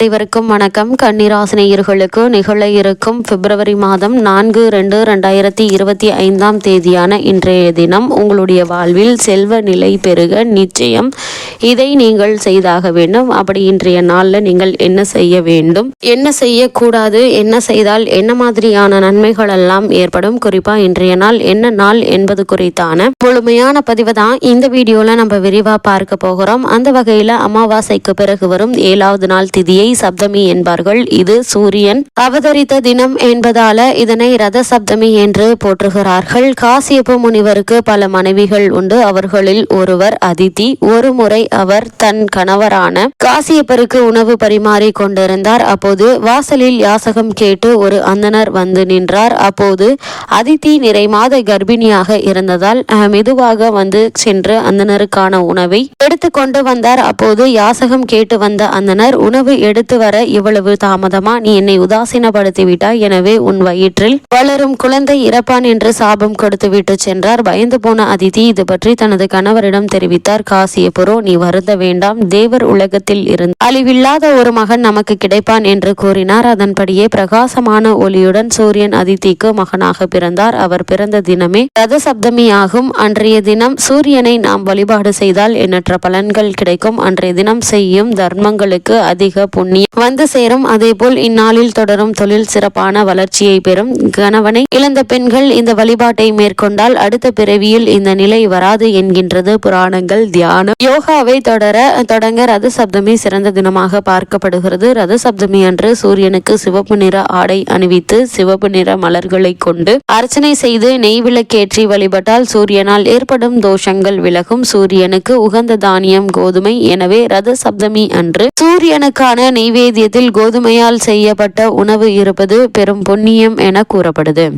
அனைவருக்கும் வணக்கம். கன்னிராசினியர்களுக்கு நிகழ இருக்கும் பிப்ரவரி மாதம் நான்கு ரெண்டு ரெண்டாயிரத்தி இருபத்தி ஐந்தாம் தேதியான இன்றைய தினம் உங்களுடைய வாழ்வில் செல்வ நிலை பெருக நிச்சயம். இதை நீங்கள் செய்தாக வேண்டும். அப்படி இன்றைய நாளில் நீங்கள் என்ன செய்ய வேண்டும்? என்ன செய்யக்கூடாது? என்ன செய்தால் என்ன மாதிரியான நன்மைகள் எல்லாம் ஏற்படும்? குறிப்பா இன்றைய நாள் என்ன நாள் என்பது குறித்தான முழுமையான பதிவு தான் இந்த வீடியோல நம்ம விரிவா பார்க்க போகிறோம். அந்த வகையில அமாவாசைக்கு பிறகு வரும் ஏழாவது நாள் திதியை சப்தமி என்பார்கள். இது சூரியன். அவதரித்த தினம் என்பதால இதனை ரத சப்தமி என்று போற்றுகிறார்கள். காசியப்ப முனிவருக்கு பல மனைவிகள் உண்டு. அவர்களில் ஒருவர் அதிதி ஒரு முறை அவர் தன் கணவரான காசியப்பருக்கு உணவு பரிமாறி கொண்டிருந்தார். அப்போது வாசலில் யாசகம் கேட்டு ஒரு அந்தனர் வந்து நின்றார். அப்போது அதித்தி நிறை மாத கர்ப்பிணியாக இருந்ததால் மெதுவாக வந்து சென்று அந்தனருக்கான உணவை எடுத்துக்கொண்டு வந்தார். அப்போது யாசகம் கேட்டு வந்த அந்தனர் உணவு எடுத்து வர இவ்வளவு தாமதமா நீ என்னை உதாசீனப்படுத்தி விட்டாய் எனவே உன் வயிற்றில் வளரும் குழந்தை இறப்பான் என்று சாபம் கொடுத்து விட்டு சென்றார். பயந்து போன அதிதி இது பற்றி தனது கணவரிடம் தெரிவித்தார். காசியபுரோ நீ வருந்த வேண்டாம். தேவர் உலகத்தில் இருந்து அழிவில்லாத ஒரு மகன் நமக்கு கிடைப்பான் என்று கூறினார். அதன்படியே பிரகாசமான ஒளியுடன் சூரியன் அதித்திக்கு மகனாக பிறந்தார். அவர் பிறந்த தினமே ரத சப்தமி ஆகும் அன்றைய தினம் சூரியனை நாம் வழிபாடு செய்தால் எண்ணற்ற பலன்கள் கிடைக்கும். அன்றைய தினம் செய்யும் தர்மங்களுக்கு அதிக புண்ணியம் வந்து சேரும் அதே போல் இந்நாளில் தொடரும் தொழில் சிறப்பான வளர்ச்சியை பெறும் கணவனை. இழந்த பெண்கள் இந்த வழிபாட்டை மேற்கொண்டால் அடுத்த பிறவியில் இந்த நிலை வராது என்கின்றது புராணங்கள் தியானம். யோகாவை தொடர தொடங்க ரத சப்தமி சிறந்த தினமாக பார்க்கப்படுகிறது. ரத சப்தமி அன்று சூரியனுக்கு சிவப்பு நிற ஆடை அணிவித்து சிவப்பு நிற மலர்களை கொண்டு அர்ச்சனை செய்து நெய் விளக்கேற்றி வழிபட்டால் சூரியனால் ஏற்படும் தோஷங்கள் விலகும். சூரியனுக்கு உகந்த தானியம் கோதுமை. எனவே ரத சப்தமி அன்று சூரியனுக்கான நெய்வேத்தியத்தில் கோதுமையால் செய்யப்பட்ட உணவு இருப்பது பெரும் புண்ணியம் என கூறப்படுது.